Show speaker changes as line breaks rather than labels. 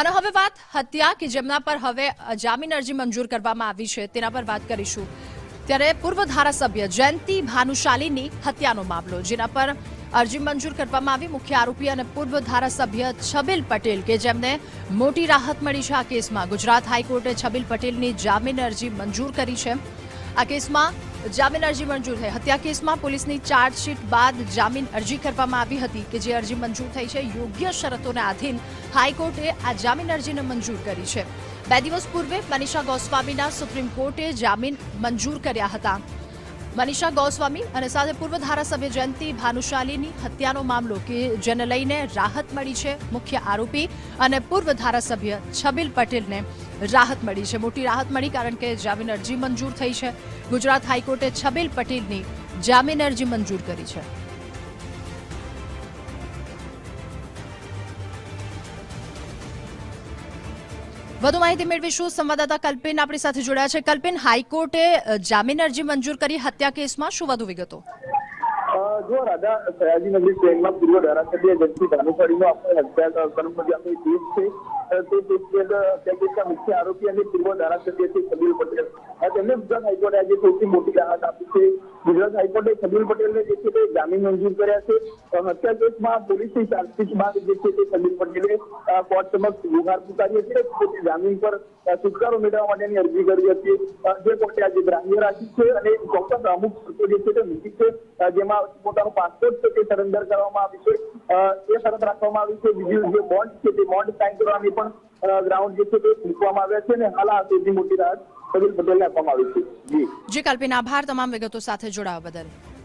અને હવે વાત હત્યા કે જેમના પર હવે જામીન અરજી મંજૂર કરવામાં આવી છે, તેના પર વાત કરીશું. ત્યારે પૂર્વ ધારાસભ્ય જયંતિ ભાનુશાલીની હત્યાનો મામલો, જેના પર અરજી મંજૂર કરવામાં આવી. મુખ્ય આરોપી અને પૂર્વ ધારાસભ્ય છબીલ પટેલ, કે જેમને મોટી રાહત મળી છે આ કેસમાં. ગુજરાત હાઈકોર્ટે છબીલ પટેલની જામીન અરજી મંજૂર કરી છે. આ કેસમાં જામીન અરજી મંજૂર થઈ. હત્યા કેસમાં પોલીસની ચાર્જશીટ બાદ જામીન અરજી કરવામાં આવી હતી કે જે અરજી મંજૂર થઈ છે. યોગ્ય શરતોને આધીન હાઈકોર્ટે આ જામીન અરજીને મંજૂર કરી છે. બે દિવસ પૂર્વે મનીષા ગોસ્વામીના સુપ્રીમ કોર્ટે જામીન મંજૂર કર્યા હતા. મનીષા ગોસ્વામી અને સાથે પૂર્વ ધારાસભ્ય જયંતિ ભાનુશાલીની હત્યાનો મામલો કે જેને લઈને રાહત મળી છે, મુખ્ય આરોપી અને પૂર્વ ધારાસભ્ય છબીલ પટેલને. રાહત મળી છે. મોટી રાહત મળી કારણ કે જામીન અરજી મંજૂર થઈ છે. ગુજરાત હાઈકોર્ટે છબીલ પટેલની જામીન અરજી મંજૂર કરી છે. વધુ માહિતી મેળવીશું. સંવાદદાતા કલ્પિન આપણી સાથે જોડાયા છે. કલ્પિન, હાઈકોર્ટે જામીન અરજી મંજૂર કરી હત્યા કેસમાં શું વધુ વિગતો?
જો રાધા સયાજીનગરી ટ્રેનમાં પૂર્વ ધારાસભ્ય જગતી ભાનુશાળીનો આપણે હત્યા કર્મ જે આપણે કેસ છે તે કેસના મુખ્ય આરોપી અને પૂર્વ ધારાસભ્ય છે કબીર પટેલ. તેમને ગુજરાત હાઈકોર્ટે આજે સૌથી મોટી રાહત આપી છે. ગુજરાત હાઈકોર્ટે સબીર પટેલને જે છે તે જામીન મંજૂર કર્યા છે. હત્યા કેસમાં પોલીસની ચાર્જશીટ બાદ જે છે તે સબીર પટેલે કોર્ટ સમક્ષ ગુહાર પુકારી હતી પોતે જામીન પર છુટકારો મેળવવા માટેની અરજી કરી હતી. જે કોર્ટે આજે ગ્રાહ્ય રાખી છે અને ચોક્કસ અમુક શરતો જે છે તે મૂકી છે. જેમાં પોતાનો પાસપોર્ટ છે તે સરેન્ડર કરવામાં આવી છે. એ શરત રાખવામાં આવી છે. બીજું જે બોન્ડ છે તે બોન્ડ સાઇન કરવાની પણ ગ્રાઉન્ડ જે છે તે મૂકવામાં આવ્યા છે અને હાલ આ સૌથી મોટી રાહત કબીલ પટેલને આપવામાં આવી છે. જી.
જી, કલ્પિન, આભાર તમામ વિગતો સાથે જોડાવા બદલ.